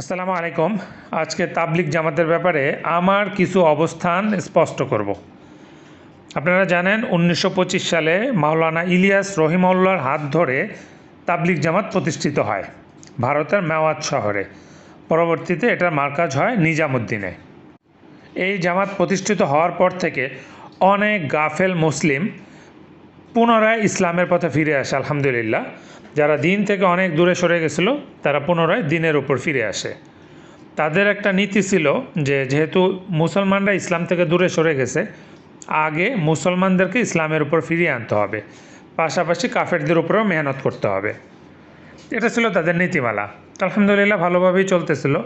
আসসালামু আলাইকুম। আজকে তাবলিক জামাতের ব্যাপারে আমার কিছু অবস্থান স্পষ্ট করব। আপনারা জানেন উনিশশো পঁচিশ সালে মাওলানা ইলিয়াস রহিমউল্লার হাত ধরে তাবলিক জামাত প্রতিষ্ঠিত হয় ভারতের মেওয়াত শহরে। পরবর্তীতে এটার মার্কাজ হয় নিজামুদ্দিনে। এই জামাত প্রতিষ্ঠিত হওয়ার পর থেকে অনেক গাফেল মুসলিম পুনরায় ইসলামের পথে ফিরে আসে, আলহামদুলিল্লাহ। যারা দিন থেকে অনেক দূরে সরে গেছিল, তারা পুনরায় দিনের উপর ফিরে আসে। তাদের একটা নীতি ছিল যে, যেহেতু মুসলমানরা ইসলাম থেকে দূরে সরে গেছে, আগে মুসলমানদেরকে ইসলামের উপর ফিরিয়ে আনতে হবে। পাশাপাশি কাফেরদের উপরেও মেহনত করতে হবে। এটা ছিল তাদের নীতিমালা। আলহামদুলিল্লাহ, ভালোভাবেই চলতেছিল।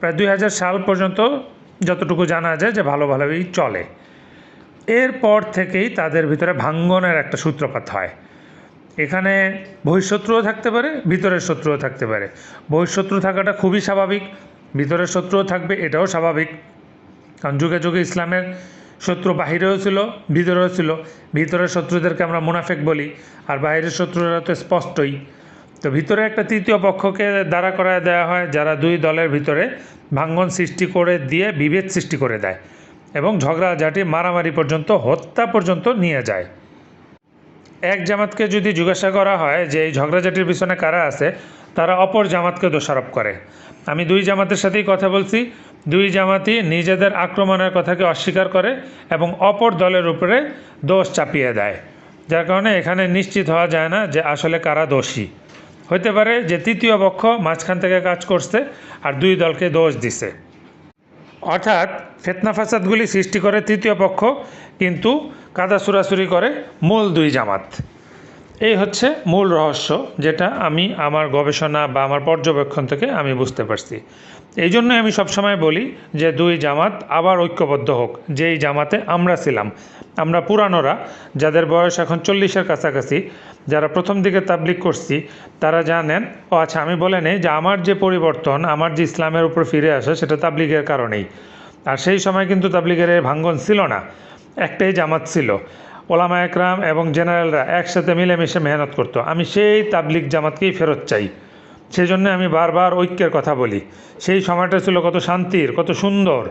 প্রায় দুই হাজার সাল পর্যন্ত যতটুকু জানা যায় যে, ভালো ভালোভাবেই চলে। এরপর থেকেই তাদের ভিতরে ভাঙ্গনের একটা সূত্রপাত হয়। এখানে বহিঃশত্রুও থাকতে পারে, ভিতরের শত্রুও থাকতে পারে। বহিঃশত্রু থাকাটা খুবই স্বাভাবিক, ভিতরের শত্রুও থাকবে, এটাও স্বাভাবিক। কারণ যুগে যুগে ইসলামের শত্রু বাহিরেও ছিল, ভিতরেও ছিল। ভিতরের শত্রুদেরকে আমরা মুনাফেক বলি, আর বাইরের শত্রুরা তো স্পষ্টই। তো ভিতরে একটা তৃতীয় পক্ষকে দাঁড়া করায় দেওয়া হয়, যারা দুই দলের ভিতরে ভাঙ্গন সৃষ্টি করে দিয়ে বিভেদ সৃষ্টি করে দেয়। এবং ঝগড়াঝাটি মারামারি পর্যন্ত, হত্যা পর্যন্ত নিয়ে যায়। এক জামাতকে যদি জিজ্ঞাসা করা হয় যে এই ঝগড়াঝাটির পিছনে কারা আছে, তারা অপর জামাতকে দোষারোপ করে। আমি দুই জামাতের সাথেই কথা বলছি। দুই জামাতই নিজেদের আক্রমণের কথাকে অস্বীকার করে এবং অপর দলের উপরে দোষ চাপিয়ে দেয়। যার কারণে এখানে নিশ্চিত হওয়া যায় না যে আসলে কারা দোষী। হতে পারে যে তৃতীয় পক্ষ মাঝখান থেকে কাজ করছে আর দুই দলকে দোষ দিছে। অর্থাৎ ফেতনা ফাসাদগুলি সৃষ্টি করে তৃতীয় পক্ষ, কিন্তু কাদা সুরাসুরি করে মূল দুই জামাত। এই হচ্ছে মূল রহস্য, যেটা আমি আমার গবেষণা বা আমার পর্যবেক্ষণ থেকে আমি বুঝতে পারছি। এই জন্য আমি সবসময় বলি যে দুই জামাত আবার ঐক্যবদ্ধ হোক। যেই জামাতে আমরা ছিলাম। আমরা পুরানোরা, যাদের বয়স এখন চল্লিশের কাছাকাছি, যারা প্রথম দিকে তাবলিক করছি, তারা জানেন, ও আচ্ছা আমি বলে নেই যে আমার যে পরিবর্তন, আমার যে ইসলামের উপর ফিরে আসে, সেটা তাবলিগের কারণেই। আর সেই সময় কিন্তু তাবলিগের এই ভাঙ্গন ছিল না। একটাই জামাত ছিল। ওলামা একরাম এবং জেনারেলরা একসাথে মিলেমিশে মেহনত করতো। আমি সেই তাবলিক জামাতকেই ফেরত চাই। সেই জন্য আমি বারবার ঐক্যের কথা বলি। সেই সময়টা ছিল কত শান্তির, কত সুন্দর।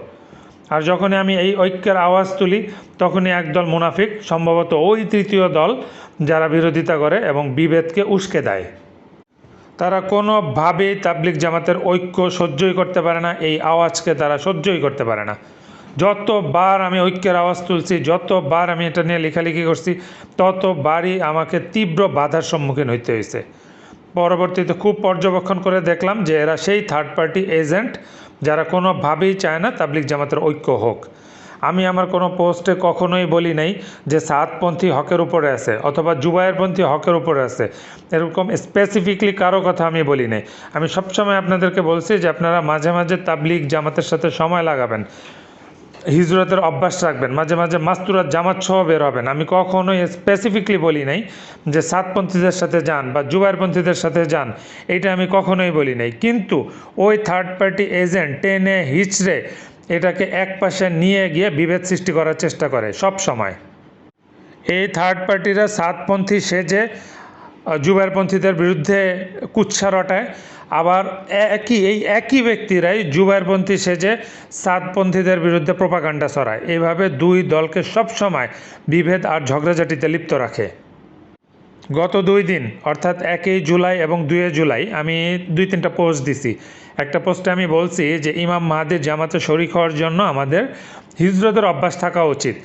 আর যখনই আমি এই ঐক্যের আওয়াজ তুলি, তখনই একদল মুনাফিক, সম্ভবত ওই তৃতীয় দল, যারা বিরোধিতা করে এবং বিভেদকে উস্কে দেয়। তারা কোনোভাবেই তাবলিক জামাতের ঐক্য সহ্যই করতে পারে না, এই আওয়াজকে তারা সহ্যই করতে পারে না। যতবার আমি ঐক্যের আওয়াজ তুলছি, যতবার আমি এটা নিয়ে লেখালেখি করছি, ততবারই আমাকে তীব্র বাধার সম্মুখীন হইতে হয়েছে পরবর্তীতে খুব পর্যবেক্ষণ করে দেখলাম যে এরা সেই থার্ড পার্টি এজেন্ট যারা কোনোভাবেই চায় না তাবলিক জামাতের ঐক্য হোক। আমি আমার কোনো পোস্টে কখনোই বলি নাই যে সাতপন্থী হকের উপরে আছে অথবা জুবায়েরপন্থী হকের উপরে আছে। এরকম স্পেসিফিকলি কারও কথা আমি বলি নাই। আমি সবসময় আপনাদেরকে বলছি যে আপনারা মাঝে মাঝে তাবলিক জামাতের সাথে সময় লাগাবেন। হিজরতের অভ্যাস রাখবেন। মাঝে মাঝে মাস্তুরাত জামাত সহ বের হবেন। আমি কখনোই স্পেসিফিকলি বলি নাই যে সাতপন্থীদের সাথে যান বা জুবাইরপন্থীদের সাথে যান, এটা আমি কখনোই বলি নাই। কিন্তু ওই থার্ড পার্টি এজেন্ট টেনে হিচড়ে এটাকে এক পাশে নিয়ে গিয়ে বিভেদ সৃষ্টি করার চেষ্টা করে সব সময়। এই থার্ড পার্টিরা সাতপন্থী সেজে জুবাইরপন্থীদের বিরুদ্ধে কুৎসা রটায়। আবার একই, এই একই ব্যক্তিরাই জুবাইরপন্থী সেজে সাতপন্থীদের বিরুদ্ধে প্রোপাকাণ্ডা ছড়ায়। এইভাবে দুই দলকে সবসময় বিভেদ আর ঝগড়াঝাটিতে লিপ্ত রাখে। গত দুই দিন, অর্থাৎ একই জুলাই এবং দুয়ে জুলাই, আমি দুই তিনটা পোস্ট দিছি। একটা পোস্টে আমি বলছি যে ইমাম মাহাদির জামাতে শরিক হওয়ার জন্য আমাদের হিজরতের অভ্যাস থাকা উচিত।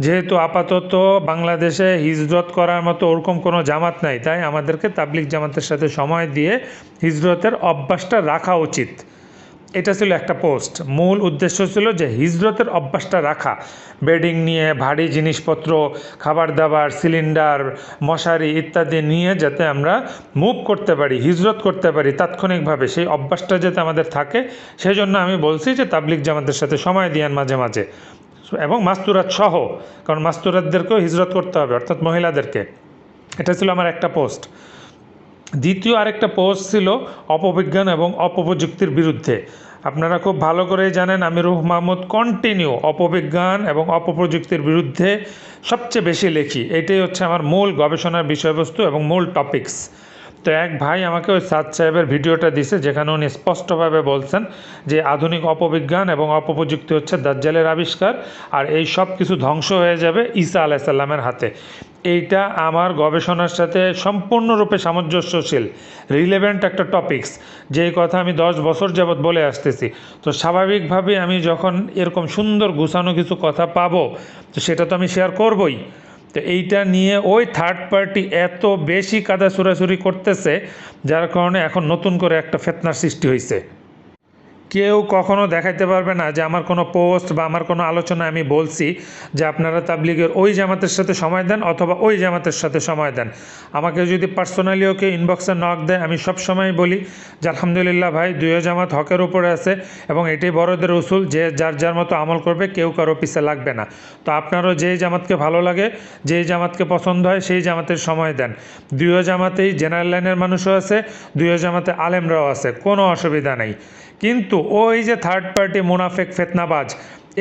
যেহেতু আপাতত বাংলাদেশে হিজরত করার মতো ওরকম কোনো জামাত নাই, তাই আমাদেরকে তাবলিক জামাতের সাথে সময় দিয়ে হিজরতের অভ্যাসটা রাখা উচিত। এটা ছিল একটা পোস্ট। মূল উদ্দেশ্য ছিল যে হিজরতের অভ্যাসটা রাখা। বেডিং নিয়ে ভারী জিনিসপত্র খাবার দাবার সিলিন্ডার, মশারি ইত্যাদি নিয়ে যাতে আমরা মুভ করতে পারি, হিজরত করতে পারি তাৎক্ষণিকভাবে সেই অভ্যাসটা যাতে আমাদের থাকে সেই জন্য আমি বলছি যে তাবলিক জামাতের সাথে সময় দিয়ান মাঝে মাঝে। এবং মাস্তুরাত সহ, কারণ মাস্তুরাতদেরকেও হিজরত করতে হবে, অর্থাৎ মহিলাদেরকে। এটা ছিল আমার একটা পোস্ট। দ্বিতীয় আরেকটা পোস্ট ছিল অপবিজ্ঞান এবং অপপ্রযুক্তির বিরুদ্ধে। আপনারা খুব ভালো করে জানেন, আমি রুহ মাহমুদ কন্টিনিউ অপবিজ্ঞান এবং অপপ্রযুক্তির বিরুদ্ধে সবচেয়ে বেশি লেখি। এটাই হচ্ছে আমার মূল গবেষণার বিষয়বস্তু এবং মূল টপিকস তো এক ভাই আমাকে ওই সাদ সাহেবের ভিডিওটা দিছে, যেখানে উনি স্পষ্টভাবে বলছেন যে আধুনিক অপবিজ্ঞান এবং অপপ্রযুক্তি হচ্ছে দাজ্জালের আবিষ্কার আর এই সব কিছু ধ্বংস হয়ে যাবে ঈসা আলাইসাল্লামের হাতে। এইটা আমার গবেষণার সাথে সম্পূর্ণরূপে সামঞ্জস্যশীল রিলেভেন্ট একটা টপিকস যেই কথা আমি দশ বছর যাবৎ বলে আসতেছি। তো স্বাভাবিকভাবে আমি যখন এরকম সুন্দর গুছানো কিছু কথা পাবো, তো সেটা তো আমি শেয়ার করবই। তো এইটা নিয়ে ওই থার্ড পার্টি এত বেশি কাদা সুরাসুরি করতেছে, যার কারণে এখন নতুন করে একটা ফেতনার সৃষ্টি হয়েছে কেউ কখনো দেখাইতে পারবে না যে আমার কোনো পোস্ট বা আমার কোনো আলোচনা আমি বলছি যে আপনারা তাবলিগের ওই জামাতের সাথে সময় দেন অথবা ওই জামাতের সাথে সময় দেন। আমাকে যদি পার্সোনালি ওকে ইনবক্সে নক দেয়, আমি সব সময় বলি যে, আলহামদুলিল্লাহ ভাই দুই জামাত হকের উপরে আছে এবং এটাই বড়দের উসুল, যে যার যার মতো আমল করবে, কেউ কারও পিছে লাগবে না। তো আপনারও যেই জামাতকে ভালো লাগে, যেই জামাতকে পছন্দ হয়, সেই জামাতের সময় দেন। দুই জামাতেই জেনারেল লাইনের মানুষও আছে দুই জামাতে আলেমরাও আছে, কোনো অসুবিধা নেই। কিন্তু ওই যে থার্ড পার্টি মুনাফেক ফেতনাবাজ,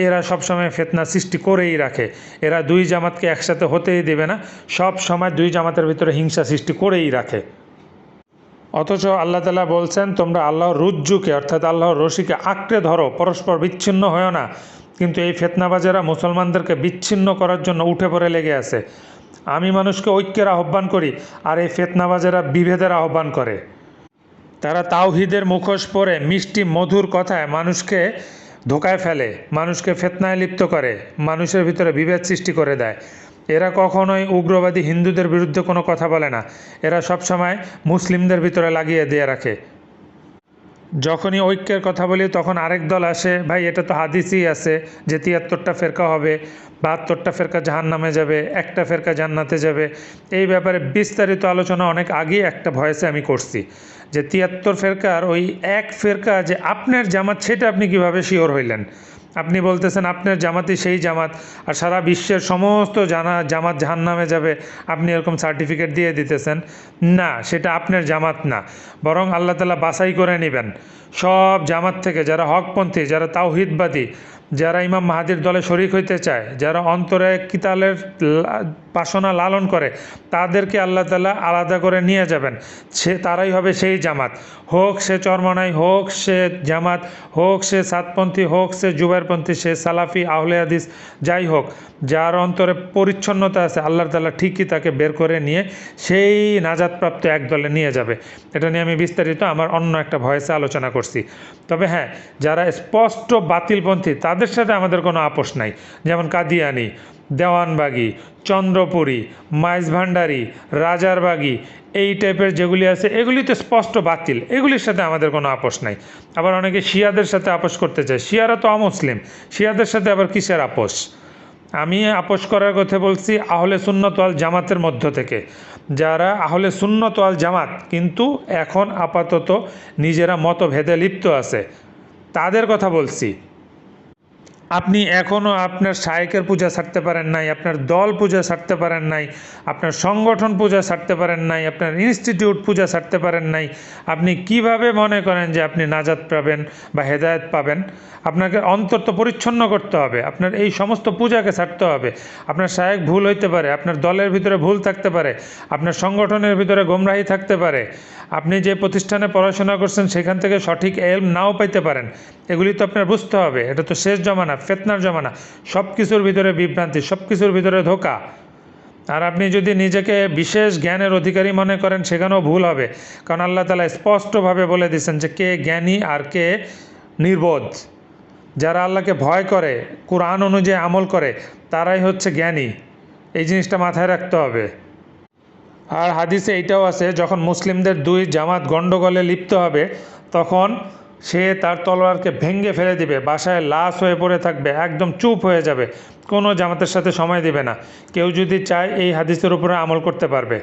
এরা সবসময় ফেতনা সৃষ্টি করেই রাখে। এরা দুই জামাতকে একসাথে হতেই দেবে না সব সময় দুই জামাতের ভিতরে হিংসা সৃষ্টি করেই রাখে। অথচ আল্লাহ তালা বলছেন, তোমরা আল্লাহর রুজ্জুকে, অর্থাৎ আল্লাহর রশিকে আঁকড়ে ধরো, পরস্পর বিচ্ছিন্ন হয় না। কিন্তু এই ফেতনাবাজেরা মুসলমানদেরকে বিচ্ছিন্ন করার জন্য উঠে পড়ে লেগে আছে। আমি মানুষকে ঐক্যের আহ্বান করি, আর এই ফেতনাবাজেরা বিভেদের আহ্বান করে। তারা তাওহিদের মুখোশ পরে মিষ্টি, মধুর কথায় মানুষকে ধোকায় ফেলে, মানুষকে ফেতনায় লিপ্ত করে, মানুষের ভিতরে বিভেদ সৃষ্টি করে দেয়। এরা কখনোই উগ্রবাদী হিন্দুদের বিরুদ্ধে কোনো কথা বলে না। এরা সবসময় মুসলিমদের ভিতরে লাগিয়ে দিয়ে রাখে। যখনই ঐক্যের কথা বলি, তখন আরেক দল আসে, ভাই, এটা তো হাদিসই আছে যে তিয়াত্তরটা ফেরকা হবে, বাহাত্তরটা ফেরকা জাহান নামে যাবে, একটা ফেরকা জান্নাতে যাবে। এই ব্যাপারে বিস্তারিত আলোচনা অনেক আগেই একটা ভয়েসে আমি করছি, যে তিয়াত্তর ফেরকার ওই এক ফেরকা যে আপনার জামাত, সেটা আপনি কীভাবে শিওর হইলেন? আপনি বলতেছেন, আপনার জামাতই সেই জামাত। আর সারা বিশ্বের সমস্ত জানা, জামাত জাহান নামে যাবে, আপনি এরকম সার্টিফিকেট দিয়ে দিতেছেন। না, সেটা আপনার জামাত না। বরং আল্লাহ তালা বাছাই করে নেবেন। সব জামাত থেকে, যারা হকপন্থী, যারা তাওহিদবাদী যারা ইমাম মাহাদির দলে শরিক হইতে চায়, যারা অন্তরে কিতালের বাসনা লালন করে, তাদেরকে আল্লাহ তালা আলাদা করে নিয়ে যাবেন। সে তারাই হবে সেই জামাত। হোক সে চরমনাই, হোক সে জামাত, হোক সে সাতপন্থী, হোক সে জুবাইরপন্থী সে সালাফি, আহলে হাদিস, যাই হোক, যার অন্তরে পরিচ্ছন্নতা আছে, আল্লাহ তালা ঠিকই তাকে বের করে নিয়ে সেই নাজাদপ্রাপ্ত এক দলে নিয়ে যাবে। এটা নিয়ে আমি বিস্তারিত আমার অন্য একটা ভয়েসে আলোচনা করছি। তবে হ্যাঁ যারা স্পষ্ট বাতিলপন্থী, তাদের সাথে আমাদের কোনো আপোষ নাই। যেমন কাদিয়ানি, দেওয়ানবাগি, চন্দ্রপুরী, মাইজ ভান্ডারি, রাজারবাগি, এই টাইপের যেগুলি আছে, এগুলি তো স্পষ্ট বাতিল। এগুলির সাথে আমাদের কোনো আপোষ নাই। আবার অনেকে শিয়াদের সাথে আপোষ করতে চায়। শিয়ারা তো অমুসলিম। শিয়াদের সাথে আবার কিসের আপোষ? আমি আপোষ করার কথা বলছি আহলে সুন্নত ওয়াল জামাতের মধ্য থেকে। যারা আহলে সুন্নত ওয়াল জামাত, কিন্তু এখন আপাতত নিজেরা মতভেদে লিপ্ত আছে। তাদের কথা বলছি। আপনি এখনও আপনার শায়েকের পূজা ছাড়তে পারেন নাই, আপনার দল পূজা ছাড়তে পারেন নাই, আপনার সংগঠন পূজা ছাড়তে পারেন নাই, আপনার ইনস্টিটিউট পূজা ছাড়তে পারেন নাই, আপনি কীভাবে মনে করেন যে আপনি নাজাত পাবেন বা হেদায়েত পাবেন? আপনাকে অন্তর তো পরিচ্ছন্ন করতে হবে, আপনার এই সমস্ত পূজাকে ছাড়তে হবে। আপনার শায়েক ভুল হইতে পারে, আপনার দলের ভিতরে ভুল থাকতে পারে, আপনার সংগঠনের ভিতরে গোমরাহি থাকতে পারে, আপনি যে প্রতিষ্ঠানে পড়াশোনা করছেন সেখান থেকে সঠিক এলম নাও পাইতে পারেন। এগুলি তো আপনার বুঝতে হবে, এটা তো শেষ জমানা ফেতনার জমানা সব কিছুর ভিতরে বিভ্রান্তি সব কিছুর ভিতরে ধোকা। আর আপনি যদি নিজেকে বিশেষ জ্ঞানের অধিকারী মনে করেন, সেখানেও ভুল হবে। কারণ আল্লাহ তালা স্পষ্টভাবে বলে দিয়েছেন যে, কে জ্ঞানী আর কে নির্বোধ। যারা আল্লাহকে ভয় করে, কোরআন অনুযায়ী আমল করে, তারাই হচ্ছে জ্ঞানী। এই জিনিসটা মাথায় রাখতে হবে। আর হাদিসে এইটাও আছে, যখন মুসলিমদের দুই জামাত গণ্ডগোলে লিপ্ত হবে, তখন সে তার তলোয়ারকে ভেঙ্গে ফেলে দিবে, বাসায় লাশ হয়ে পড়ে থাকবে, একদম চুপ হয়ে যাবে, কোনো জামাতের সাথে সময় দিবে না। কেউ যদি চায় এই হাদিসের উপরে আমল করতে পারবে।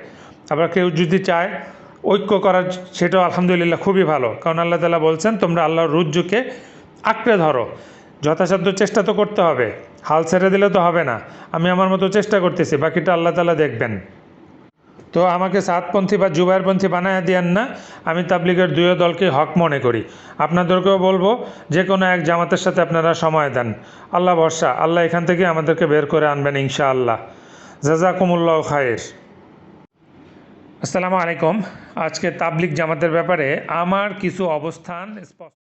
আবার কেউ যদি চায় ঐক্য করার, সেটাও আলহামদুলিল্লাহ খুবই ভালো। কারণ আল্লাহ তালা বলছেন, তোমরা আল্লাহর রুজ্জুকে আঁকড়ে ধরো। যথাসাধ্য চেষ্টা তো করতে হবে। হাল ছেড়ে দিলে তো হবে না। আমি আমার মতো চেষ্টা করতেছি। বাকিটা আল্লাহ তালা দেখবেন। তো আমাকে সাতপন্থী বা জুবাইরপন্থী বানায় দিয়েন না, আমি তাবলিগের দুই দলকে হক মনে করি। আপনাদেরকেও বলব, যে কোনো এক জামাতের সাথে আপনারা সময় দেন। আল্লাহ ভরসা, আল্লাহ এখান থেকে আমাদেরকে বের করে আনবেন ইনশা আল্লাহ জাজাকুমুল্লাহ খায়ের। আসসালামু আলাইকুম। আজকে তাবলিক জামাতের ব্যাপারে আমার কিছু অবস্থান স্পষ্ট